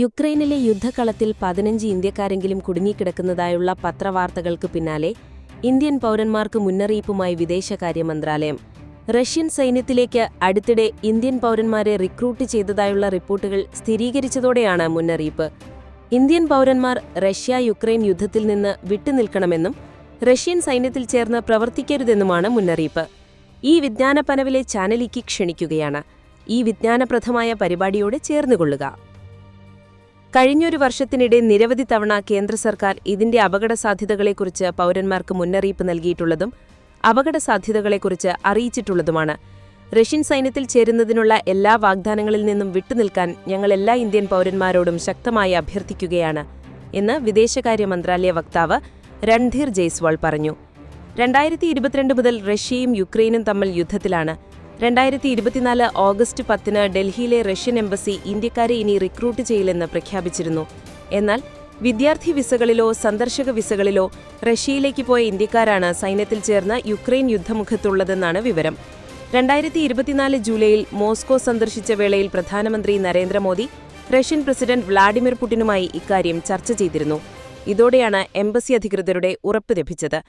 യുക്രൈനിലെ യുദ്ധക്കളത്തിൽ പതിനഞ്ച് ഇന്ത്യക്കാരെങ്കിലും കുടുങ്ങിക്കിടക്കുന്നതായുള്ള പത്രവാർത്തകൾക്ക് പിന്നാലെ ഇന്ത്യൻ പൗരന്മാർക്ക് മുന്നറിയിപ്പുമായി വിദേശകാര്യ മന്ത്രാലയം. റഷ്യൻ സൈന്യത്തിലേക്ക് അടുത്തിടെ ഇന്ത്യൻ പൗരന്മാരെ റിക്രൂട്ട് ചെയ്തതായുള്ള റിപ്പോർട്ടുകൾ സ്ഥിരീകരിച്ചതോടെയാണ് മുന്നറിയിപ്പ്. ഇന്ത്യൻ പൗരന്മാർ റഷ്യ യുക്രൈൻ യുദ്ധത്തിൽ നിന്ന് വിട്ടുനിൽക്കണമെന്നും റഷ്യൻ സൈന്യത്തിൽ ചേർന്ന് പ്രവർത്തിക്കരുതെന്നുമാണ് മുന്നറിയിപ്പ്. ഈ വിജ്ഞാനപ്പനവിലെ ചാനലിക്ക് ക്ഷണിക്കുകയാണ്. ഈ വിജ്ഞാനപ്രദമായ പരിപാടിയോട് ചേർന്നുകൊള്ളുക. കഴിഞ്ഞൊരു വർഷത്തിനിടെ നിരവധി തവണ കേന്ദ്ര സർക്കാർ ഇതിന്റെ അപകട സാധ്യതകളെക്കുറിച്ച് പൗരന്മാർക്ക് മുന്നറിയിപ്പ് നൽകിയിട്ടുള്ളതും അപകട സാധ്യതകളെക്കുറിച്ച് അറിയിച്ചിട്ടുള്ളതുമാണ്. റഷ്യൻ സൈന്യത്തിൽ ചേരുന്നതിനുള്ള എല്ലാ വാഗ്ദാനങ്ങളിൽ നിന്നും വിട്ടുനിൽക്കാൻ ഞങ്ങൾ എല്ലാ ഇന്ത്യൻ പൗരന്മാരോടും ശക്തമായി അഭ്യർത്ഥിക്കുകയാണ് എന്ന് വിദേശകാര്യ മന്ത്രാലയ വക്താവ് രൺധീർ ജയ്സ്വാൾ പറഞ്ഞു. രണ്ടായിരത്തി ഇരുപത്തിരണ്ട് മുതൽ റഷ്യയും യുക്രൈനും തമ്മിൽ യുദ്ധത്തിലാണ് രണ്ടായിരത്തി ഇരുപത്തിനാല് ഓഗസ്റ്റ് പത്തിന് ഡൽഹിയിലെ റഷ്യൻ എംബസി ഇന്ത്യക്കാരെ ഇനി റിക്രൂട്ട് ചെയ്യില്ലെന്ന് പ്രഖ്യാപിച്ചിരുന്നു. എന്നാൽ വിദ്യാർത്ഥി വിസകളിലോ സന്ദർശക വിസകളിലോ റഷ്യയിലേക്ക് പോയ ഇന്ത്യക്കാരാണ് സൈന്യത്തിൽ ചേർന്ന് യുക്രൈൻ യുദ്ധമുഖത്തുള്ളതെന്നാണ് വിവരം. രണ്ടായിരത്തി ഇരുപത്തിനാല് ജൂലൈയിൽ മോസ്കോ സന്ദർശിച്ച വേളയിൽ പ്രധാനമന്ത്രി നരേന്ദ്രമോദി റഷ്യൻ പ്രസിഡന്റ് വ്ളാഡിമിർ പുടിനുമായി ഇക്കാര്യം ചർച്ച ചെയ്തിരുന്നു. ഇതോടെയാണ് എംബസി അധികൃതരുടെ ഉറപ്പ് ലഭിച്ചത്.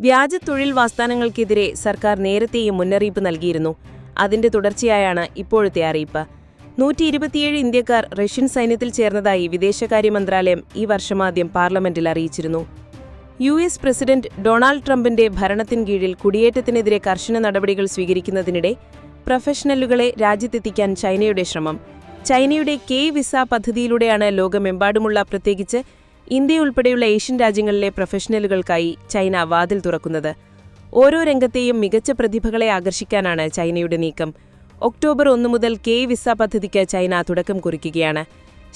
വ്യാജ തൊഴിൽ വാഗ്ദാനങ്ങൾക്കെതിരെ സർക്കാർ നേരത്തെയും മുന്നറിയിപ്പ് നൽകിയിരുന്നു. അതിന്റെ തുടർച്ചയായാണ് ഇപ്പോഴത്തെ അറിയിപ്പ്. നൂറ്റി ഇരുപത്തിയേഴ് ഇന്ത്യക്കാർ റഷ്യൻ സൈന്യത്തിൽ ചേർന്നതായി വിദേശകാര്യ മന്ത്രാലയം ഈ വർഷമാദ്യം പാർലമെന്റിൽ അറിയിച്ചിരുന്നു. യു എസ് പ്രസിഡന്റ് ഡൊണാൾഡ് ട്രംപിന്റെ ഭരണത്തിൻ കീഴിൽ കുടിയേറ്റത്തിനെതിരെ കർശന നടപടികൾ സ്വീകരിക്കുന്നതിനിടെ പ്രൊഫഷണലുകളെ രാജ്യത്തെത്തിക്കാൻ ചൈനയുടെ ശ്രമം. ചൈനയുടെ കെ വിസ പദ്ധതിയിലൂടെയാണ് ലോകമെമ്പാടുമുള്ള പ്രത്യേകിച്ച് ഇന്ത്യ ഉൾപ്പെടെയുള്ള ഏഷ്യൻ രാജ്യങ്ങളിലെ പ്രൊഫഷണലുകൾക്കായി ചൈന വാതിൽ തുറക്കുന്നത്. ഓരോ രംഗത്തെയും മികച്ച പ്രതിഭകളെ ആകർഷിക്കാനാണ് ചൈനയുടെ നീക്കം. ഒക്ടോബർ ഒന്നു മുതൽ കെ വിസ പദ്ധതിക്ക് ചൈന തുടക്കം കുറിക്കുകയാണ്.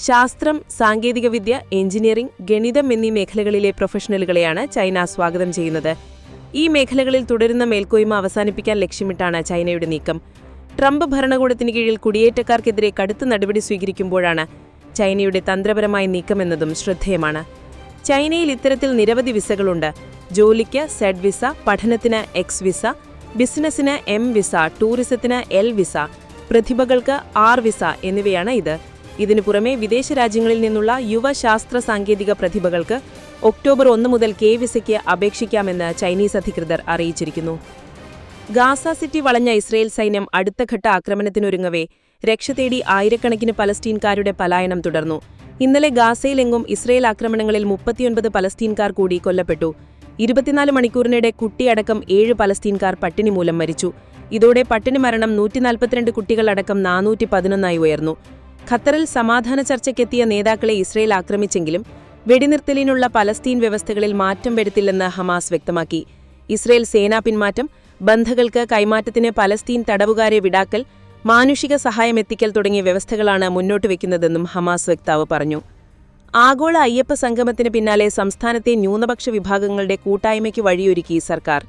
ശാസ്ത്രം സാങ്കേതികവിദ്യ എഞ്ചിനീയറിംഗ് ഗണിതം എന്നീ മേഖലകളിലെ പ്രൊഫഷണലുകളെയാണ് ചൈന സ്വാഗതം ചെയ്യുന്നത്. ഈ മേഖലകളിൽ തുടരുന്ന മേൽക്കോയ്മ അവസാനിപ്പിക്കാൻ ലക്ഷ്യമിട്ടാണ് ചൈനയുടെ നീക്കം. ട്രംപ് ഭരണകൂടത്തിന് കീഴിൽ കുടിയേറ്റക്കാർക്കെതിരെ കടുത്ത നടപടി സ്വീകരിക്കുമ്പോഴാണ് ചൈനയുടെ തന്ത്രപരമായ നീക്കമെന്നതും ശ്രദ്ധേയമാണ്. ചൈനയിൽ ഇത്തരത്തിൽ നിരവധി വിസകളുണ്ട്. ജോലിക്ക് സെഡ് വിസ പഠനത്തിന് എക്സ് വിസ ബിസിനസ്സിന് എം വിസ ടൂറിസത്തിന് എൽ വിസ പ്രതിഭകൾക്ക് ആർ വിസ എന്നിവയാണ് ഇത്. ഇതിനു പുറമെ വിദേശ രാജ്യങ്ങളിൽ നിന്നുള്ള യുവ ശാസ്ത്ര സാങ്കേതിക പ്രതിഭകൾക്ക് ഒക്ടോബർ ഒന്ന് മുതൽ കെ വിസയ്ക്ക് അപേക്ഷിക്കാമെന്ന് ചൈനീസ് അധികൃതർ അറിയിച്ചിരിക്കുന്നു. ഗാസ സിറ്റി വളഞ്ഞ ഇസ്രയേൽ സൈന്യം അടുത്തഘട്ട ആക്രമണത്തിനൊരുങ്ങവേ. രക്ഷ തേടി ആയിരക്കണക്കിന് പലസ്തീൻകാരുടെ പലായനം തുടർന്നു. ഇന്നലെ ഗാസയിലെങ്ങും ഇസ്രയേൽ ആക്രമണങ്ങളിൽ മുപ്പത്തിയൊൻപത് പലസ്തീൻകാർ കൂടി കൊല്ലപ്പെട്ടു. ഇരുപത്തിനാല് മണിക്കൂറിനിടെ കുട്ടിയടക്കം ഏഴ് പലസ്തീൻകാർ പട്ടിണി മൂലം മരിച്ചു. ഇതോടെ പട്ടിണി മരണം നൂറ്റിനാൽപ്പത്തിരണ്ട് കുട്ടികളടക്കം നാനൂറ്റി പതിനൊന്നായി ഉയർന്നു. ഖത്തറിൽ സമാധാന ചർച്ചയ്ക്കെത്തിയ നേതാക്കളെ ഇസ്രയേൽ ആക്രമിച്ചെങ്കിലും വെടിനിർത്തലിനുള്ള പലസ്തീൻ വ്യവസ്ഥകളിൽ മാറ്റം വരുത്തില്ലെന്ന് ഹമാസ് വ്യക്തമാക്കി. ഇസ്രയേൽ സേനാ പിന്മാറ്റം ബന്ധകൾക്ക് കൈമാറ്റത്തിന് പലസ്തീൻ തടവുകാരെ വിടാക്കൽ മാനുഷിക സഹായം എത്തിക്കൽ തുടങ്ങിയ വ്യവസ്ഥകളാണ് മുന്നോട്ട് വയ്ക്കുന്നതെന്നും ഹമാസ് വക്താവ് പറഞ്ഞു. ആഗോള അയ്യപ്പ സംഗമത്തിന് പിന്നാലെ സംസ്ഥാനത്തെ ന്യൂനപക്ഷ വിഭാഗങ്ങളുടെ കൂട്ടായ്മയ്ക്ക് വഴിയൊരുക്കി സർക്കാർ.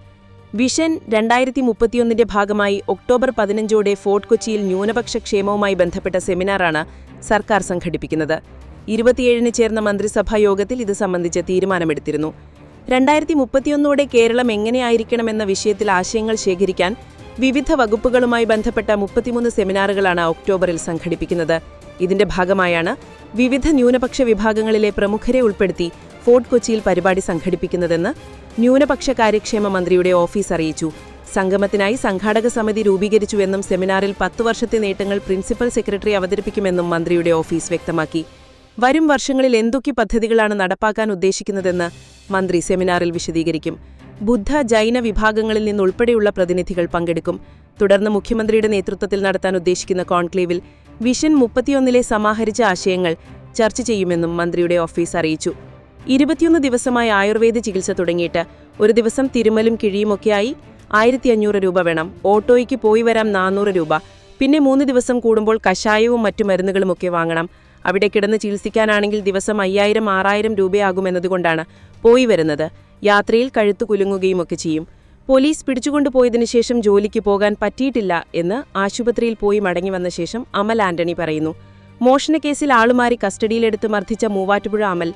വിഷൻ രണ്ടായിരത്തി മുപ്പത്തിയൊന്നിന്റെ ഭാഗമായി ഒക്ടോബർ പതിനഞ്ചോടെ ഫോർട്ട് കൊച്ചിയിൽ ന്യൂനപക്ഷ ക്ഷേമവുമായി ബന്ധപ്പെട്ട സെമിനാറാണ് സർക്കാർ സംഘടിപ്പിക്കുന്നത്. ഇരുപത്തിയേഴിന് ചേർന്ന മന്ത്രിസഭാ യോഗത്തിൽ ഇത് സംബന്ധിച്ച് തീരുമാനമെടുത്തിരുന്നു. രണ്ടായിരത്തി മുപ്പത്തിയൊന്നോടെ കേരളം എങ്ങനെയായിരിക്കണമെന്ന വിഷയത്തിൽ ആശയങ്ങൾ ശേഖരിക്കാൻ വിവിധ വകുപ്പുകളുമായി ബന്ധപ്പെട്ട മുപ്പത്തിമൂന്ന് സെമിനാറുകളാണ് ഒക്ടോബറിൽ സംഘടിപ്പിക്കുന്നത്. ഇതിന്റെ ഭാഗമായാണ് വിവിധ ന്യൂനപക്ഷ വിഭാഗങ്ങളിലെ പ്രമുഖരെ ഉൾപ്പെടുത്തി ഫോർട്ട് കൊച്ചിയിൽ പരിപാടി സംഘടിപ്പിക്കുന്നതെന്ന് ന്യൂനപക്ഷ കാര്യക്ഷേമ മന്ത്രിയുടെ ഓഫീസ് അറിയിച്ചു. സംഗമത്തിനായി സംഘാടക സമിതി രൂപീകരിച്ചുവെന്നും സെമിനാറിൽ പത്തു വർഷത്തെ നേട്ടങ്ങൾ പ്രിൻസിപ്പൽ സെക്രട്ടറി അവതരിപ്പിക്കുമെന്നും മന്ത്രിയുടെ ഓഫീസ് വ്യക്തമാക്കി. വരും വർഷങ്ങളിൽ എന്തൊക്കെ പദ്ധതികളാണ് നടപ്പാക്കാൻ ഉദ്ദേശിക്കുന്നതെന്ന് മന്ത്രി സെമിനാറിൽ വിശദീകരിക്കും. ബുദ്ധ ജൈന വിഭാഗങ്ങളിൽ നിന്നുൾപ്പെടെയുള്ള പ്രതിനിധികൾ പങ്കെടുക്കും. തുടർന്ന് മുഖ്യമന്ത്രിയുടെ നേതൃത്വത്തിൽ നടത്താൻ ഉദ്ദേശിക്കുന്ന കോൺക്ലേവിൽ വിഷൻ മുപ്പത്തിയൊന്നിലെ സമാഹരിച്ച ആശയങ്ങൾ ചർച്ച ചെയ്യുമെന്നും മന്ത്രിയുടെ ഓഫീസ് അറിയിച്ചു. ഇരുപത്തിയൊന്ന് ദിവസമായി ആയുർവേദ ചികിത്സ തുടങ്ങിയിട്ട് ഒരു ദിവസം തിരുമലും കിഴിയുമൊക്കെയായി ആയിരത്തി അഞ്ഞൂറ് രൂപ വേണം. ഓട്ടോയ്ക്ക് പോയി വരാം നാനൂറ് രൂപ. പിന്നെ മൂന്ന് ദിവസം കൂടുമ്പോൾ കഷായവും മറ്റു മരുന്നുകളുമൊക്കെ വാങ്ങണം. അവിടെ കിടന്ന് ചികിത്സിക്കാനാണെങ്കിൽ ദിവസം അയ്യായിരം ആറായിരം രൂപയാകുമെന്നതുകൊണ്ടാണ് പോയി വരുന്നത്. യാത്രയിൽ കഴുത്തു കുലുങ്ങുകയുമൊക്കെ ചെയ്യും. പോലീസ് പിടിച്ചുകൊണ്ടുപോയതിനു ശേഷം ജോലിക്ക് പോകാൻ പറ്റിയിട്ടില്ല എന്ന് ആശുപത്രിയിൽ പോയി മടങ്ങി വന്ന ശേഷം അമൽ ആന്റണി പറയുന്നു. മോഷണക്കേസിൽ ആളുമാരി കസ്റ്റഡിയിലെടുത്ത് മർദ്ദിച്ച മൂവാറ്റുപുഴ അമൽ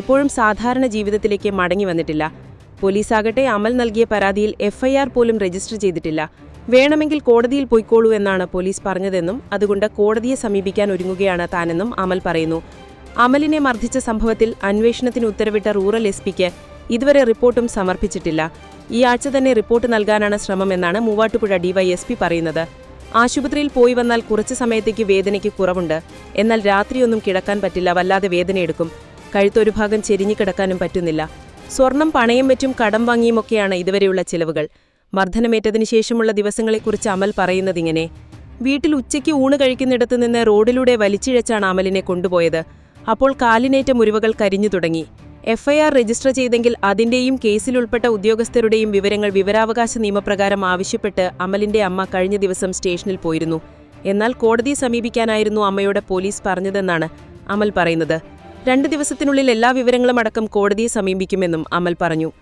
ഇപ്പോഴും സാധാരണ ജീവിതത്തിലേക്ക് മടങ്ങി വന്നിട്ടില്ല. പോലീസാകട്ടെ അമൽ നൽകിയ പരാതിയിൽ എഫ്ഐആർ പോലും രജിസ്റ്റർ ചെയ്തിട്ടില്ല. വേണമെങ്കിൽ കോടതിയിൽ പോയിക്കോളൂ എന്നാണ് പോലീസ് പറഞ്ഞതെന്നും അതുകൊണ്ട് കോടതിയെ സമീപിക്കാൻ ഒരുങ്ങുകയാണ് താനെന്നും അമൽ പറയുന്നു. അമലിനെ മർദ്ദിച്ച സംഭവത്തിൽ അന്വേഷണത്തിന് ഉത്തരവിട്ട റൂറൽ എസ് പിക്ക് ഇതുവരെ റിപ്പോർട്ടും സമർപ്പിച്ചിട്ടില്ല. ഈ ആഴ്ച തന്നെ റിപ്പോർട്ട് നൽകാനാണ് ശ്രമമെന്നാണ് മൂവാറ്റുപുഴ ഡിവൈഎസ്പി പറയുന്നത്. ആശുപത്രിയിൽ പോയി വന്നാൽ കുറച്ച് സമയത്തേക്ക് വേദനയ്ക്ക് കുറവുണ്ട്. എന്നാൽ രാത്രിയൊന്നും കിടക്കാൻ പറ്റില്ല വല്ലാതെ വേദനയെടുക്കും. കഴുത്തൊരു ഭാഗം ചെരിഞ്ഞു കിടക്കാനും പറ്റുന്നില്ല. സ്വർണം പണയം വെച്ചും കടം വാങ്ങിയുമൊക്കെയാണ് ഇതുവരെയുള്ള ചിലവുകൾ. മർദ്ദനമേറ്റതിനു ശേഷമുള്ള ദിവസങ്ങളെക്കുറിച്ച് അമൽ പറയുന്നതിങ്ങനെ. വീട്ടിൽ ഉച്ചയ്ക്ക് ഊണ് കഴിക്കുന്നിടത്ത് നിന്ന് റോഡിലൂടെ വലിച്ചിഴച്ചാണ് അമലിനെ കൊണ്ടുപോയത്. അപ്പോൾ കാലിനേറ്റ മുറിവുകൾ കരിഞ്ഞു തുടങ്ങി. എഫ്ഐആർ രജിസ്റ്റർ ചെയ്തെങ്കിൽ അതിന്റെയും കേസിൽ ഉൾപ്പെട്ട ഉദ്യോഗസ്ഥരുടെയും വിവരങ്ങൾ വിവരാവകാശ നിയമപ്രകാരം ആവശ്യപ്പെട്ട് അമലിന്റെ അമ്മ കഴിഞ്ഞ ദിവസം സ്റ്റേഷനിൽ പോയിരുന്നു. എന്നാൽ കോടതിയെ സമീപിക്കാനായിരുന്നു അമ്മയോട് പോലീസ് പറഞ്ഞതെന്നാണ് അമൽ പറയുന്നത്. രണ്ട് ദിവസത്തിനുള്ളിൽ എല്ലാ വിവരങ്ങളും അടക്കം കോടതിയെ സമീപിക്കുമെന്നും അമൽ പറഞ്ഞു.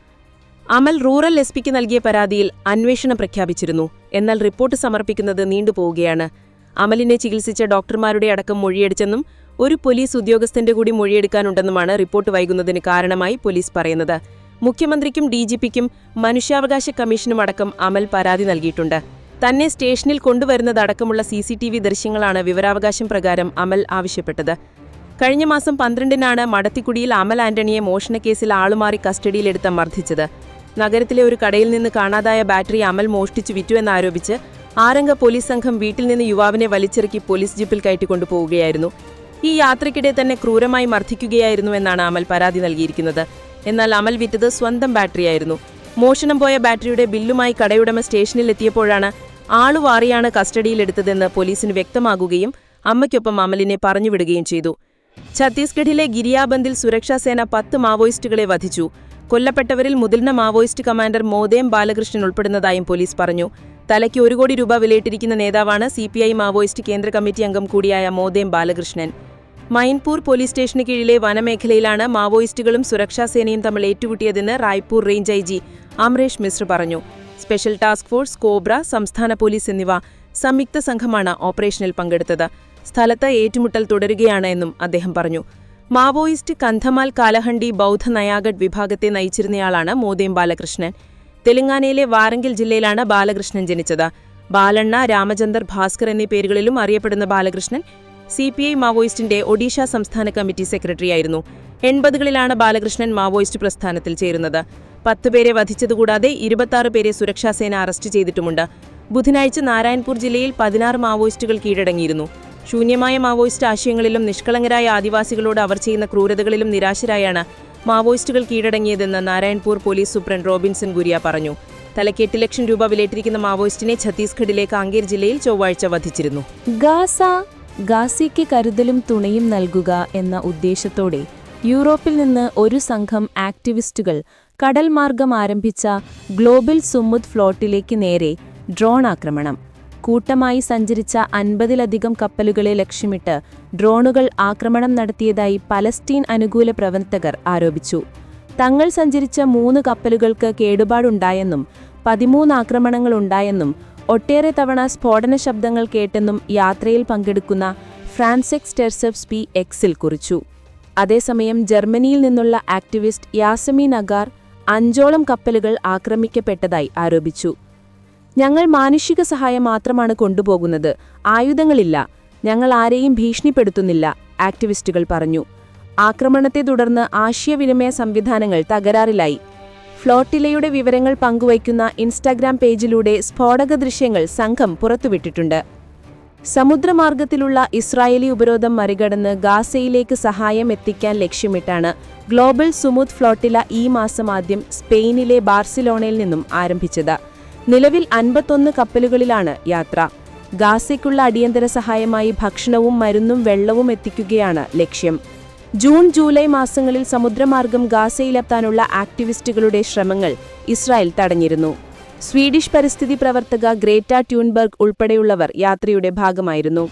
അമൽ റൂറൽ എസ് പിക്ക് നൽകിയ പരാതിയിൽ അന്വേഷണം പ്രഖ്യാപിച്ചിരുന്നു. എന്നാൽ റിപ്പോർട്ട് സമർപ്പിക്കുന്നത് നീണ്ടുപോവുകയാണ്. അമലിനെ ചികിത്സിച്ച ഡോക്ടർമാരുടെ അടക്കം മൊഴിയെടുത്തെന്നും ഒരു പോലീസ് ഉദ്യോഗസ്ഥന്റെ കൂടി മൊഴിയെടുക്കാനുണ്ടെന്നുമാണ് റിപ്പോർട്ട് വൈകുന്നതിന് കാരണമായി പോലീസ് പറയുന്നത്. മുഖ്യമന്ത്രിക്കും ഡിജിപിക്കും മനുഷ്യാവകാശ കമ്മീഷനും അടക്കം അമൽ പരാതി നൽകിയിട്ടുണ്ട്. തന്നെ സ്റ്റേഷനിൽ കൊണ്ടുവരുന്നതടക്കമുള്ള സി സി ടി വി ദൃശ്യങ്ങളാണ് വിവരാവകാശം പ്രകാരം അമൽ ആവശ്യപ്പെട്ടത്. കഴിഞ്ഞ മാസം പന്ത്രണ്ടിനാണ് മടത്തിക്കുടിയിൽ അമൽ ആന്റണിയെ മോഷണക്കേസിൽ ആളുമാറി കസ്റ്റഡിയിലെടുത്ത മർദ്ദിച്ചത്. നഗരത്തിലെ ഒരു കടയിൽ നിന്ന് കാണാതായ ബാറ്ററി അമൽ മോഷ്ടിച്ചു വിറ്റുവെന്നാരോപിച്ച് ആരംഗ പോലീസ് സംഘം വീട്ടിൽ നിന്ന് യുവാവിനെ വലിച്ചിറക്കി പോലീസ് ജീപ്പിൽ കയറ്റിക്കൊണ്ടുപോവുകയായിരുന്നു. ഈ യാത്രയ്ക്കിടെ തന്നെ ക്രൂരമായി മർദ്ദിക്കുകയായിരുന്നു എന്നാണ് അമൽ പരാതി നൽകിയിരിക്കുന്നത്. എന്നാൽ അമൽ വിറ്റത് സ്വന്തം ബാറ്ററിയായിരുന്നു. മോഷണം പോയ ബാറ്ററിയുടെ ബില്ലുമായി കടയുടമ സ്റ്റേഷനിൽ എത്തിയപ്പോഴാണ് ആളുവാറിയാണ് കസ്റ്റഡിയിലെടുത്തതെന്ന് പോലീസിന് വ്യക്തമാകുകയും അമ്മയ്ക്കൊപ്പം അമലിനെ പറഞ്ഞുവിടുകയും ചെയ്തു. ഛത്തീസ്ഗഡിലെ ഗിരിയാബന്ദിൽ സുരക്ഷാസേന പത്ത് മാവോയിസ്റ്റുകളെ വധിച്ചു. കൊല്ലപ്പെട്ടവരിൽ മുതിർന്ന മാവോയിസ്റ്റ് കമാൻഡർ മോദേം ബാലകൃഷ്ണൻ ഉൾപ്പെടുന്നതായും പോലീസ് പറഞ്ഞു. തലയ്ക്ക് ഒരു കോടി രൂപ വിലയിട്ടിരിക്കുന്ന നേതാവാണ് സി പി ഐ മാവോയിസ്റ്റ് കേന്ദ്ര കമ്മിറ്റി അംഗം കൂടിയായ മോദേം ബാലകൃഷ്ണൻ. മൈൻപൂർ പോലീസ് സ്റ്റേഷന് കീഴിലെ വനമേഖലയിലാണ് മാവോയിസ്റ്റുകളും സുരക്ഷാസേനയും തമ്മിൽ ഏറ്റുമുട്ടിയതെന്ന് Raipur range I G Amaresh Mishra പറഞ്ഞു. സ്പെഷ്യൽ ടാസ്ക് ഫോഴ്സ് കോബ്ര സംസ്ഥാന പോലീസ് എന്നിവ സംയുക്ത സംഘമാണ് ഓപ്പറേഷനിൽ പങ്കെടുത്തത്. സ്ഥലത്ത് ഏറ്റുമുട്ടൽ തുടരുകയാണ് എന്നും അദ്ദേഹം പറഞ്ഞു. മാവോയിസ്റ്റ് കന്ധമാൽ കാലഹണ്ടി ബൗദ്ധ നയാഗഡ് വിഭാഗത്തെ നയിച്ചിരുന്നയാളാണ് മോദേം ബാലകൃഷ്ണൻ. തെലങ്കാനയിലെ വാരങ്കിൽ ജില്ലയിലാണ് ബാലകൃഷ്ണൻ ജനിച്ചത്. ബാലണ്ണ രാമചന്ദ്ര ഭാസ്കർ എന്നീ പേരുകളിലും അറിയപ്പെടുന്ന ബാലകൃഷ്ണൻ സി പി ഐ മാവോയിസ്റ്റിന്റെ ഒഡീഷ സംസ്ഥാന കമ്മിറ്റി സെക്രട്ടറിയായിരുന്നു. എൺപതുകളിലാണ് ബാലകൃഷ്ണൻ മാവോയിസ്റ്റ് പ്രസ്ഥാനത്തിൽ ചേരുന്നത്. പത്ത് പേരെ വധിച്ചതുകൂടാതെ ഇരുപത്തിയാറ് പേരെ സുരക്ഷാസേന അറസ്റ്റ് ചെയ്തിട്ടുമുണ്ട്. ബുധനാഴ്ച നാരായൺപൂർ ജില്ലയിൽ പതിനാറ് മാവോയിസ്റ്റുകൾ കീഴടങ്ങിയിരുന്നു. ശൂന്യമായ മാവോയിസ്റ്റ് ആശയങ്ങളിലും നിഷ്കളങ്കരായ ആദിവാസികളോട് അവർ ചെയ്യുന്ന ക്രൂരതകളിലും നിരാശരായാണ് മാവോയിസ്റ്റുകൾ കീഴടങ്ങിയതെന്ന് Narayanpur police superintendent Robinson Guria പറഞ്ഞു. തലയ്ക്ക് എട്ട് ലക്ഷം രൂപ വിലയിട്ടിരിക്കുന്ന മാവോയിസ്റ്റിനെ ഛത്തീസ്ഗഡിലെ കാങ്കേർ ജില്ലയിൽ ചൊവ്വാഴ്ച വധിച്ചിരുന്നു. ഗാസ ഗാസിക്ക് കരുതലും തുണയും നൽകുക എന്ന ഉദ്ദേശത്തോടെ യൂറോപ്പിൽ നിന്ന് ഒരു സംഘം ആക്ടിവിസ്റ്റുകൾ കടൽ മാർഗം ആരംഭിച്ച ഗ്ലോബൽ സുമുദ് ഫ്ലോട്ടിലേക്ക് നേരെ ഡ്രോൺ ആക്രമണം. കൂട്ടമായി സഞ്ചരിച്ച അൻപതിലധികം കപ്പലുകളെ ലക്ഷ്യമിട്ട് ഡ്രോണുകൾ ആക്രമണം നടത്തിയതായി പലസ്തീൻ അനുകൂല പ്രവർത്തകർ ആരോപിച്ചു. തങ്ങൾ സഞ്ചരിച്ച മൂന്ന് കപ്പലുകൾക്ക് കേടുപാടുണ്ടായെന്നും പതിമൂന്ന് ആക്രമണങ്ങളുണ്ടായെന്നും ഒട്ടേറെ തവണ സ്ഫോടന ശബ്ദങ്ങൾ കേട്ടെന്നും യാത്രയിൽ പങ്കെടുക്കുന്ന ഫ്രാൻസെക്സ് ടെർസെഫ്സ് പി എക്സിൽ കുറിച്ചു. അതേസമയം ജർമ്മനിയിൽ നിന്നുള്ള ആക്ടിവിസ്റ്റ് യാസമി നഗാർ അഞ്ചോളം കപ്പലുകൾ ആക്രമിക്കപ്പെട്ടതായി ആരോപിച്ചു. ഞങ്ങൾ മാനുഷിക സഹായം മാത്രമാണ് കൊണ്ടുപോകുന്നത്. ആയുധങ്ങളില്ല. ഞങ്ങൾ ആരെയും ഭീഷണിപ്പെടുത്തുന്നില്ല ആക്ടിവിസ്റ്റുകൾ പറഞ്ഞു. ആക്രമണത്തെ തുടർന്ന് ആശയവിനിമയ സംവിധാനങ്ങൾ തകരാറിലായി. ഫ്ലോട്ടിലയുടെ വിവരങ്ങൾ പങ്കുവയ്ക്കുന്ന ഇൻസ്റ്റാഗ്രാം പേജിലൂടെ സ്ഫോടക ദൃശ്യങ്ങൾ സംഘം പുറത്തുവിട്ടിട്ടുണ്ട്. സമുദ്രമാർഗത്തിലുള്ള ഇസ്രായേലി ഉപരോധം മറികടന്ന് ഗാസയിലേക്ക് സഹായം എത്തിക്കാൻ ലക്ഷ്യമിട്ടാണ് ഗ്ലോബൽ സുമുദ് ഫ്ലോട്ടില ഈ മാസം ആദ്യം സ്പെയിനിലെ ബാർസിലോണയിൽ നിന്നും ആരംഭിച്ചത്. നിലവിൽ അൻപത്തൊന്ന് കപ്പലുകളിലാണ് യാത്ര. ഗാസയ്ക്കുള്ള അടിയന്തര സഹായമായി ഭക്ഷണവും മരുന്നും വെള്ളവും എത്തിക്കുകയാണ് ലക്ഷ്യം. ജൂൺ ജൂലൈ മാസങ്ങളിൽ സമുദ്രമാർഗം ഗാസയിലെത്താനുള്ള ആക്ടിവിസ്റ്റുകളുടെ ശ്രമങ്ങൾ ഇസ്രായേൽ തടഞ്ഞിരുന്നു. സ്വീഡിഷ് പരിസ്ഥിതി പ്രവർത്തക ഗ്രേറ്റ ട്യൂൺബർഗ് ഉൾപ്പെടെയുള്ളവർ യാത്രയുടെ ഭാഗമായിരുന്നു.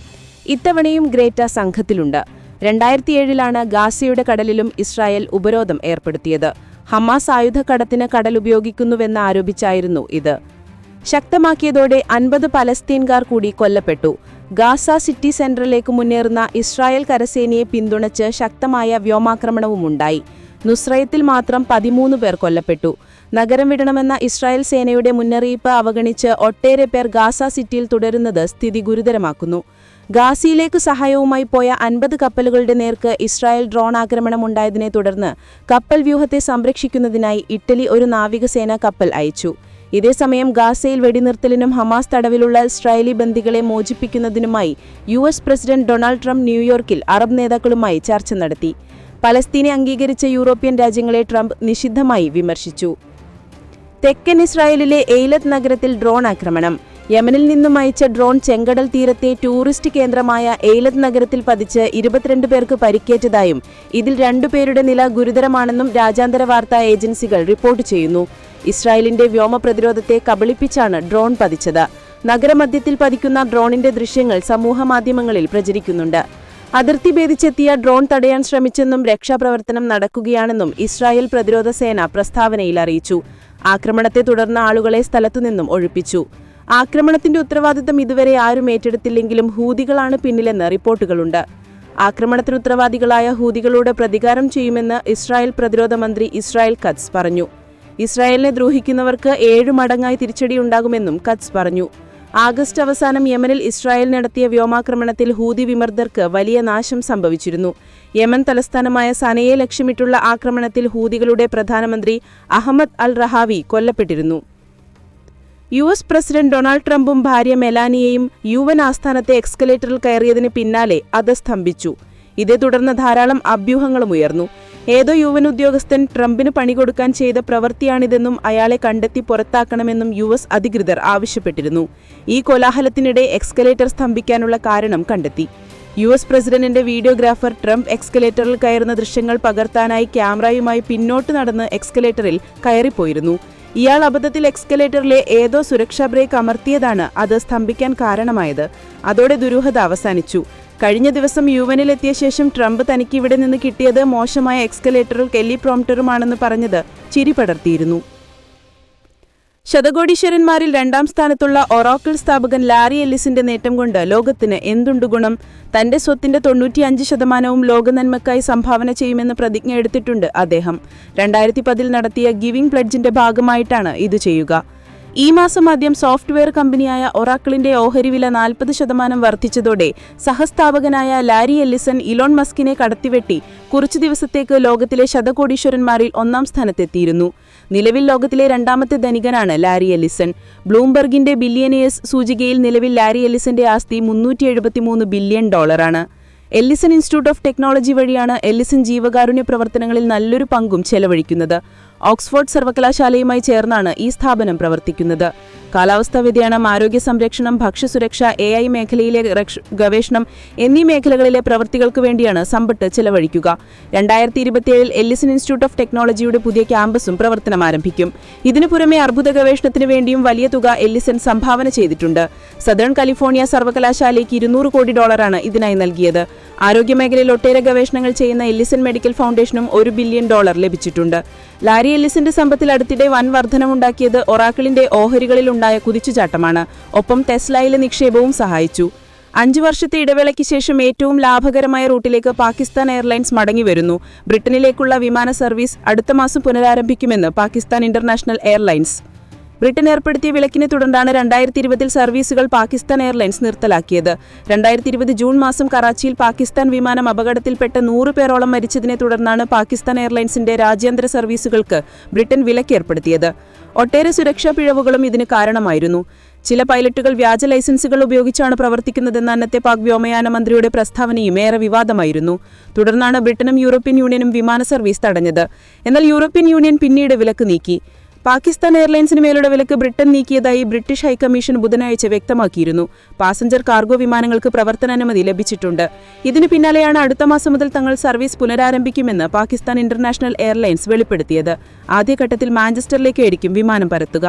ഇത്തവണയും ഗ്രേറ്റ സംഘത്തിലുണ്ട്. രണ്ടായിരത്തിയേഴിലാണ് ഗാസയുടെ കടലിലും ഇസ്രായേൽ ഉപരോധം ഏർപ്പെടുത്തിയത്. ഹമാസ് ആയുധക്കടത്തിന് കടൽ ഉപയോഗിക്കുന്നുവെന്ന് ആരോപിച്ചായിരുന്നു ഇത്. ശക്തമാക്കിയതോടെ അൻപത് പലസ്തീൻകാർ കൂടി കൊല്ലപ്പെട്ടു. ഗാസ സിറ്റി സെന്ററിലേക്ക് മുന്നേറുന്ന ഇസ്രായേൽ കരസേനയെ പിന്തുണച്ച് ശക്തമായ വ്യോമാക്രമണവുമുണ്ടായി നുസ്രയത്തിൽ മാത്രം പതിമൂന്ന് പേർ കൊല്ലപ്പെട്ടു. നഗരം വിടണമെന്ന ഇസ്രായേൽ സേനയുടെ മുന്നറിയിപ്പ് അവഗണിച്ച് ഒട്ടേറെ പേർ ഗാസ സിറ്റിയിൽ തുടരുന്നത് സ്ഥിതി ഗുരുതരമാക്കുന്നു. ഗാസിയിലേക്ക് സഹായവുമായി പോയ അൻപത് കപ്പലുകളുടെ നേർക്ക് ഇസ്രായേൽ ഡ്രോൺ ആക്രമണമുണ്ടായതിനെ തുടർന്ന് കപ്പൽ വ്യൂഹത്തെ സംരക്ഷിക്കുന്നതിനായി ഇറ്റലി ഒരു നാവികസേന കപ്പൽ അയച്ചു. ഇതേസമയം ഗാസയിൽ വെടിനിർത്തലിനും ഹമാസ് തടവിലുള്ള ഇസ്രായേലി ബന്ദികളെ മോചിപ്പിക്കുന്നതിനുമായി U S president Donald Trump ന്യൂയോർക്കിൽ അറബ് നേതാക്കളുമായി ചർച്ച നടത്തി. പലസ്തീനെ അംഗീകരിച്ച യൂറോപ്യൻ രാജ്യങ്ങളെ ട്രംപ് നിഷിദ്ധമായി വിമർശിച്ചു. തെക്കൻ ഇസ്രായേലിലെ എയ്ലത്ത് നഗരത്തിൽ ഡ്രോൺ ആക്രമണം. യമനിൽ നിന്നും അയച്ച ഡ്രോൺ ചെങ്കടൽ തീരത്തെ ടൂറിസ്റ്റ് കേന്ദ്രമായ എയ്ലത്ത് നഗരത്തിൽ പതിച്ച് ഇരുപത്തിരണ്ട് പേർക്ക് പരിക്കേറ്റതായും ഇതിൽ രണ്ടുപേരുടെ നില ഗുരുതരമാണെന്നും രാജ്യാന്തര വാർത്താ ഏജൻസികൾ റിപ്പോർട്ട് ചെയ്യുന്നു. ഇസ്രായേലിന്റെ വ്യോമ പ്രതിരോധത്തെ കബളിപ്പിച്ചാണ് ഡ്രോൺ പതിച്ചത്. നഗരമധ്യത്തിൽ പതിക്കുന്ന ഡ്രോണിന്റെ ദൃശ്യങ്ങൾ സമൂഹമാധ്യമങ്ങളിൽ പ്രചരിക്കുന്നുണ്ട്. അതിർത്തി ഭേദിച്ചെത്തിയ ഡ്രോൺ തടയാൻ ശ്രമിച്ചെന്നും രക്ഷാപ്രവർത്തനം നടക്കുകയാണെന്നും ഇസ്രായേൽ പ്രതിരോധ സേന പ്രസ്താവനയിൽ അറിയിച്ചു. ആക്രമണത്തെ തുടർന്ന് ആളുകളെ സ്ഥലത്തുനിന്നും ഒഴിപ്പിച്ചു. ആക്രമണത്തിന്റെ ഉത്തരവാദിത്തം ഇതുവരെ ആരും ഏറ്റെടുത്തില്ലെങ്കിലും ഹൂതികളാണ് പിന്നിലെന്ന് റിപ്പോർട്ടുകളുണ്ട്. ആക്രമണത്തിന് ഉത്തരവാദികളായ ഹൂതികളോട് പ്രതികാരം ചെയ്യുമെന്ന് ഇസ്രായേൽ പ്രതിരോധ മന്ത്രി ഇസ്രായേൽ കത്സ് പറഞ്ഞു. ഇസ്രായേലിനെ ദ്രോഹിക്കുന്നവർക്ക് ഏഴ് മടങ്ങായി തിരിച്ചടിയുണ്ടാകുമെന്നും കത്സ് പറഞ്ഞു. ആഗസ്റ്റ് അവസാനം യമനിൽ ഇസ്രായേൽ നടത്തിയ വ്യോമാക്രമണത്തിൽ ഹൂതി വിമർദ്ദർക്ക് വലിയ നാശം സംഭവിച്ചിരുന്നു. യമൻ തലസ്ഥാനമായ സനയെ ലക്ഷ്യമിട്ടുള്ള ആക്രമണത്തിൽ ഹൂതികളുടെ പ്രധാനമന്ത്രി അഹമ്മദ് അൽ റഹാവി കൊല്ലപ്പെട്ടിരുന്നു. യു എസ് പ്രസിഡന്റ് ഡൊണാൾഡ് ട്രംപും ഭാര്യ മെലാനിയയും യു എൻ ആസ്ഥാനത്തെ എക്സ്കലേറ്ററിൽ കയറിയതിന് പിന്നാലെ അത് സ്തംഭിച്ചു. ഇതേ തുടർന്ന് ധാരാളം അഭ്യൂഹങ്ങളും ഉയർന്നു. ഏതോ യു എൻ ഉദ്യോഗസ്ഥൻ ട്രംപിന് പണി കൊടുക്കാൻ ചെയ്ത പ്രവൃത്തിയാണിതെന്നും അയാളെ കണ്ടെത്തി പുറത്താക്കണമെന്നും യു എസ് അധികൃതർ ആവശ്യപ്പെട്ടിരുന്നു. ഈ കോലാഹലത്തിനിടെ എക്സ്കലേറ്റർ സ്തംഭിക്കാനുള്ള കാരണം കണ്ടെത്തി. യു എസ് പ്രസിഡന്റിന്റെ വീഡിയോഗ്രാഫർ ട്രംപ് എക്സ്കലേറ്ററിൽ കയറുന്ന ദൃശ്യങ്ങൾ പകർത്താനായി ക്യാമറയുമായി പിന്നോട്ട് നടന്ന് എക്സ്കലേറ്ററിൽ കയറിപ്പോയിരുന്നു. ഇയാൾ അബദ്ധത്തിൽ എക്സ്കലേറ്ററിലെ ഏതോ സുരക്ഷാ ബ്രേക്ക് അമർത്തിയതാണ് അത് സ്തംഭിക്കാൻ കാരണമായത്. അതോടെ ദുരൂഹത അവസാനിച്ചു. കഴിഞ്ഞ ദിവസം യുവനിലെത്തിയ ശേഷം ട്രംപ് തനിക്ക് ഇവിടെ നിന്ന് കിട്ടിയത് മോശമായ എക്സ്കലേറ്ററും കെല്ലി പ്രോംപ്റ്ററുമാണെന്ന് പറഞ്ഞത് ചിരി പടർത്തിയിരുന്നു. ശതകോടീശ്വരന്മാരിൽ രണ്ടാം സ്ഥാനത്തുള്ള ഒറാക്കിൾ സ്ഥാപകൻ ലാരി എല്ലിസിന്റെ നേട്ടം കൊണ്ട് ലോകത്തിന് എന്തുണ്ട് ഗുണം? തന്റെ സ്വത്തിന്റെ തൊണ്ണൂറ്റിയഞ്ച് ശതമാനവും ലോകനന്മക്കായി സംഭാവന ചെയ്യുമെന്ന് പ്രതിജ്ഞ എടുത്തിട്ടുണ്ട് അദ്ദേഹം. രണ്ടായിരത്തി പതിൽ നടത്തിയ ഗിവിംഗ് പ്ലഡ്ജിന്റെ ഭാഗമായിട്ടാണ് ഇത് ചെയ്യുക. ഈ മാസം ആദ്യം സോഫ്റ്റ്വെയർ കമ്പനിയായ ഒറാക്കിളിന്റെ ഓഹരി വില നാൽപ്പത് ശതമാനം വർദ്ധിച്ചതോടെ സഹസ്ഥാപകനായ ലാരി എല്ലിസൺ ഇലോൺ മസ്കിനെ കടത്തിവെട്ടി കുറച്ചു ദിവസത്തേക്ക് ലോകത്തിലെ ശതകോടീശ്വരന്മാരിൽ ഒന്നാം സ്ഥാനത്തെത്തിയിരുന്നു. നിലവിൽ ലോകത്തിലെ രണ്ടാമത്തെ ധനികനാണ് ലാരി എല്ലിസൺ. ബ്ലൂംബർഗിന്റെ ബില്യനിയേഴ്സ് സൂചികയിൽ നിലവിൽ ലാരി എല്ലിസന്റെ ആസ്തി മുന്നൂറ്റി എഴുപത്തിമൂന്ന് ബില്യൺ ഡോളറാണ്. എല്ലിസൺ ഇൻസ്റ്റിറ്റ്യൂട്ട് ഓഫ് ടെക്നോളജി വഴിയാണ് എല്ലിസൺ ജീവകാരുണ്യ പ്രവർത്തനങ്ങളിൽ നല്ലൊരു പങ്കും ചെലവഴിക്കുന്നത്. ഓക്സ്ഫോർഡ് സർവകലാശാലയുമായി ചേർന്നാണ് ഈ സ്ഥാപനം പ്രവർത്തിക്കുന്നത്. കാലാവസ്ഥാ വ്യതിയാനം ആരോഗ്യ സംരക്ഷണം ഭക്ഷ്യസുരക്ഷ എ ഐ മേഖലയിലെ ഗവേഷണം എന്നീ മേഖലകളിലെ പ്രവൃത്തികൾക്ക് വേണ്ടിയാണ് സമ്പത്ത് ചെലവഴിക്കുക. രണ്ടായിരത്തി ഇരുപത്തിയേഴിൽ എല്ലിസൺ ഇൻസ്റ്റിറ്റ്യൂട്ട് ഓഫ് ടെക്നോളജിയുടെ പുതിയ ക്യാമ്പസും പ്രവർത്തനം ആരംഭിക്കും. ഇതിനു പുറമെ അർബുദ ഗവേഷണത്തിന് വേണ്ടിയും വലിയ തുക എല്ലിസൺ സംഭാവന ചെയ്തിട്ടുണ്ട്. സദേൺ കാലിഫോർണിയ സർവകലാശാലയ്ക്ക് ഇരുന്നൂറ് കോടി ഡോളറാണ് ഇതിനായി നൽകിയത്. ആരോഗ്യ മേഖലയിൽ ഒട്ടേറെ ഗവേഷണങ്ങൾ ചെയ്യുന്ന എല്ലിസൺ മെഡിക്കൽ ഫൗണ്ടേഷനും ഒരു ബില്യൺ ഡോളർ ലഭിച്ചിട്ടുണ്ട്. ലാരി എല്ലിസിന്റെ സമ്പത്തിൽ അടുത്തിടെ വൻ വർധനമുണ്ടാക്കിയത് ഒറാക്കിളിന്റെ ഓഹരികളിലുണ്ടായ കുതിച്ചുചാട്ടമാണ്. ഒപ്പം ടെസ്ലയിലെ നിക്ഷേപവും സഹായിച്ചു. അഞ്ചു വർഷത്തെ ഇടവേളയ്ക്ക് ശേഷം ഏറ്റവും ലാഭകരമായ റൂട്ടിലേക്ക് പാകിസ്ഥാൻ എയർലൈൻസ് മടങ്ങിവരുന്നു. ബ്രിട്ടനിലേക്കുള്ള വിമാന സർവീസ് അടുത്ത മാസം പുനരാരംഭിക്കുമെന്ന് പാകിസ്ഥാൻ ഇന്റർനാഷണൽ എയർലൈൻസ്. ബ്രിട്ടൻ ഏർപ്പെടുത്തിയ വിലക്കിനെ തുടർന്നാണ് രണ്ടായിരത്തി ഇരുപതിൽ സർവീസുകൾ പാകിസ്ഥാൻ എയർലൈൻസ് നിർത്തലാക്കിയത്. രണ്ടായിരത്തി ഇരുപത് ജൂൺ മാസം കറാച്ചിയിൽ പാകിസ്ഥാൻ വിമാനം അപകടത്തിൽപ്പെട്ട നൂറ് പേരോളം മരിച്ചതിനെ തുടർന്നാണ് പാകിസ്ഥാൻ എയർലൈൻസിന്റെ രാജ്യാന്തര സർവീസുകൾക്ക് ബ്രിട്ടൻ വിലക്ക് ഏർപ്പെടുത്തിയത്. ഒട്ടേറെ സുരക്ഷാ പിഴവുകളും ഇതിന് കാരണമായിരുന്നു. ചില പൈലറ്റുകൾ വ്യാജ ലൈസൻസുകൾ ഉപയോഗിച്ചാണ് പ്രവർത്തിക്കുന്നതെന്ന അന്നത്തെ പാക് വ്യോമയാന മന്ത്രിയുടെ പ്രസ്താവനയും ഏറെ വിവാദമായിരുന്നു. തുടർന്നാണ് ബ്രിട്ടനും യൂറോപ്യൻ യൂണിയനും വിമാന സർവീസ് തടഞ്ഞത്. എന്നാൽ യൂറോപ്യൻ യൂണിയൻ പിന്നീട് വിലക്ക് നീക്കി. പാകിസ്ഥാൻ എയർലൈൻസിന് മേലുള്ള വിലക്ക് ബ്രിട്ടൻ നീക്കിയതായി ബ്രിട്ടീഷ് ഹൈക്കമ്മീഷൻ ബുധനാഴ്ച വ്യക്തമാക്കിയിരുന്നു. പാസഞ്ചർ കാർഗോ വിമാനങ്ങൾക്ക് പ്രവർത്തനാനുമതി ലഭിച്ചിട്ടുണ്ട്. ഇതിനു പിന്നാലെയാണ് അടുത്ത മാസം മുതൽ തങ്ങൾ സർവീസ് പുനരാരംഭിക്കുമെന്ന് പാകിസ്ഥാൻ ഇന്റർനാഷണൽ എയർലൈൻസ് വെളിപ്പെടുത്തിയത്. ആദ്യഘട്ടത്തിൽ മാഞ്ചസ്റ്ററിലേക്കായിരിക്കും വിമാനം പരത്തുക